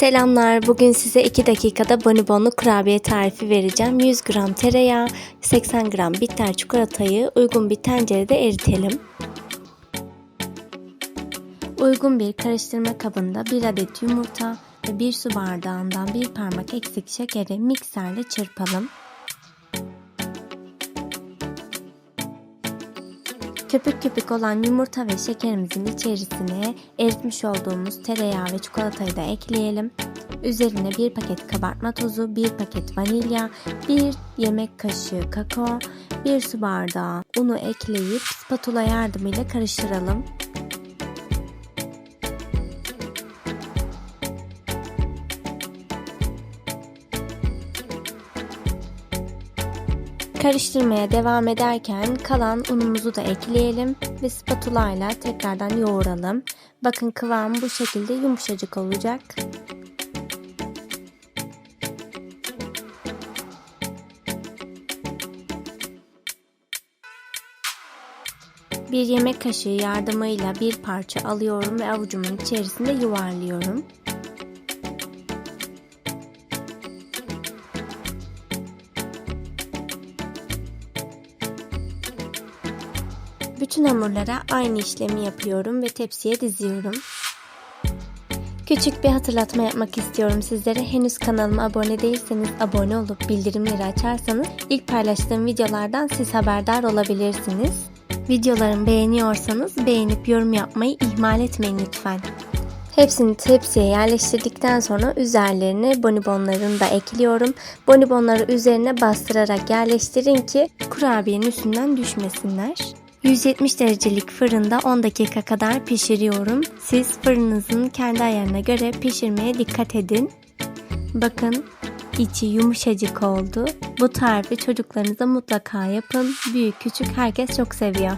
Selamlar. Bugün size 2 dakikada bonibonlu kurabiye tarifi vereceğim. 100 gram tereyağı, 80 gram bitter çikolatayı uygun bir tencerede eritelim. Uygun bir karıştırma kabında 1 adet yumurta ve 1 su bardağından 1 parmak eksik şekeri mikserle çırpalım. Köpük köpük olan yumurta ve şekerimizin içerisine eritmiş olduğumuz tereyağı ve çikolatayı da ekleyelim. Üzerine bir paket kabartma tozu, bir paket vanilya, bir yemek kaşığı kakao, bir su bardağı unu ekleyip spatula yardımıyla karıştıralım. Karıştırmaya devam ederken kalan unumuzu da ekleyelim ve spatula ile tekrardan yoğuralım. Bakın kıvamı bu şekilde yumuşacık olacak. Bir yemek kaşığı yardımıyla bir parça alıyorum ve avucumun içerisinde yuvarlıyorum. Bütün hamurlara aynı işlemi yapıyorum ve tepsiye diziyorum. Küçük bir hatırlatma yapmak istiyorum sizlere. Henüz kanalıma abone değilseniz abone olup bildirimleri açarsanız ilk paylaştığım videolardan siz haberdar olabilirsiniz. Videolarımı beğeniyorsanız beğenip yorum yapmayı ihmal etmeyin lütfen. Hepsini tepsiye yerleştirdikten sonra üzerlerine bonibonlarını da ekliyorum. Bonibonları üzerine bastırarak yerleştirin ki kurabiyenin üstünden düşmesinler. 170 derecelik fırında 10 dakika kadar pişiriyorum. Siz fırınınızın kendi ayarına göre pişirmeye dikkat edin. Bakın içi yumuşacık oldu. Bu tarifi çocuklarınıza mutlaka yapın. Büyük küçük herkes çok seviyor.